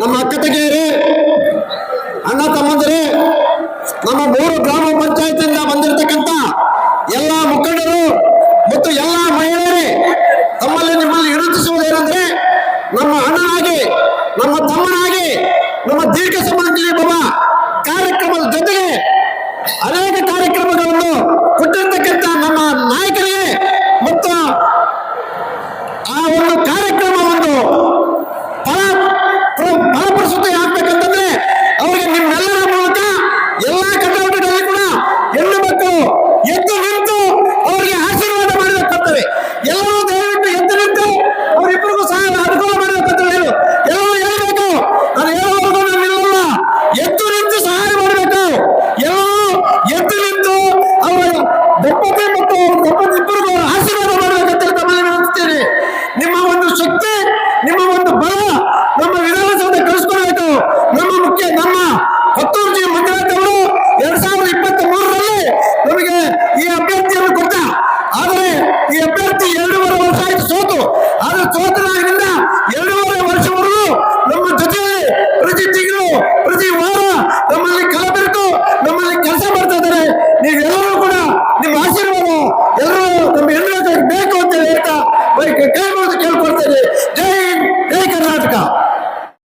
ನಮ್ಮ ಅಕ್ಕ ತಂಗಿಯರೇ ಅಣ್ಣ ತಮ್ಮಂದಿರೇ ನಮ್ಮ ಮೂರು ಗ್ರಾಮ ಪಂಚಾಯತಿಯಿಂದ ಬಂದಿರತಕ್ಕಂತ ಎಲ್ಲ ಮುಖಂಡರು ಮತ್ತು ಎಲ್ಲ ಮಹಿಳೆಯರೇ, ತಮ್ಮಲ್ಲಿ ನಿಮ್ಮಲ್ಲಿ ವಿರೋಧಿಸುವುದೇನೆಂದ್ರೆ ನಮ್ಮ ಅಣ್ಣನಾಗಿ, ನಮ್ಮ ತಮ್ಮನಾಗಿ, ನಮ್ಮ ದೀರ್ಘ ಜೊತೆಗೆ ಎದ್ದು ನಿಂತು ಅವರಿಗೆ ಆಶೀರ್ವಾದ ಮಾಡಿದ ಕರ್ತವ್ಯ. ಎಲ್ಲರೂ ದಯವಿಟ್ಟು ಎದ್ದು ನಿಂತು ಅವರಿಬ್ಬರಿಗೂ ಸಹ ಅನುಕೂಲ ಮಾಡಿದ ಕರ್ತವ್ಯ ಎಲ್ಲರೂ ಹೇಳಬೇಕು, ನಾನು ಹೇಳುವವರೆಗೂ ನಾನು ನಿಲ್ಲಲ್ಲ. ಎದ್ದು ನಿಂತು ಸಹಾಯ ಮಾಡಬೇಕು. ಎಲ್ಲರೂ ಎದ್ದು ನಿಂತು ಅವರ ದಪ್ಪತೆ ಮತ್ತು ಅವರ ದಪ್ಪತೆ ಇಬ್ಬರಿಗೂ ಅವರ ಆಶೀರ್ವಾದ ಮಾಡಬೇಕಂತ ತಮ್ಮಲ್ಲಿ ವಿನಂತಿಸ್ತೇನೆ. ನಿಮ್ಮ ಒಂದು ಶಕ್ತಿ, ನಿಮ್ಮ ಒಂದು ಬಲ ನಮ್ಮ ವಿಧಾನಸೌಧ ಕಳಿಸ್ಕೊಳ್ಬೇಕು ನಮ್ಮ ಮುಖ್ಯ, ನಮ್ಮ ಹತ್ತೂರು ಜಿ ಆದರೆ ಈ ಅಭ್ಯರ್ಥಿ ಎರಡೂವರೆ ವರ್ಷ ಆಯ್ತು ಸೋತು. ಆದ್ರೆ ಸೋತನಾಗಿಂದ ಎರಡೂವರೆ ವರ್ಷವರೆಗೂ ನಮ್ಮ ಜೊತೆ ಪ್ರತಿ ತಿಂಗಳು